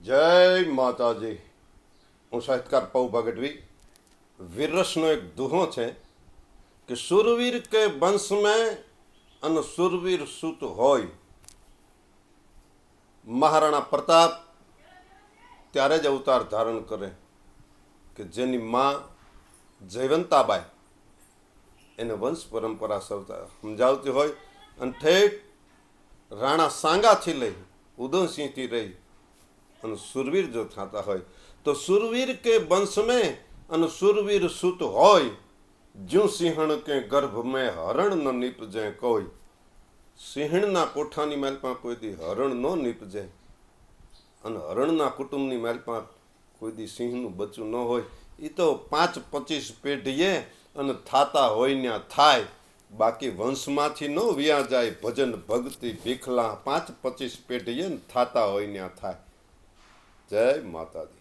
જય માતાજી. હું સાહિત્યકાર પૌ ભગટવી વિરસનો એક દુહો છે કે સુરવીર કે વંશ મેં અને સુરવીર સુત હોય. મહારાણા પ્રતાપ ત્યારે જ અવતાર ધારણ કરે કે જેની માં જયવંતાબાઈ એને વંશ પરંપરા સૌતા સમજાવતી હોય અને ઠેઠ રાણા સાંગાથી લઈ ઉદયસિંહથી રહી અને સુરવીર જો થતા હોય, તો સુરવીર કે વંશ મેં અને સુરવીર સુત હોય, જ્યું સિંહણ કે ગર્ભ મેં હરણ ન નીપજે કોઈ. સિંહણના કોઠાની માલમાં કોઈ દી હરણ ન નીપજે. અને હરણના કુટુંબની માલમાં કોઈ દી સિંહનું બચ્ચું ન હોય. એ તો પાંચ પચીસ પેઢીએ અને થાતા હોય ત્યાં થાય. બાકી વંશમાંથી ન વ્યા જાય ભજન ભક્તિ ભીખલા પાંચ પચીસ પેઢીએ થાતા હોય ત્યાં થાય. જય માતાજી.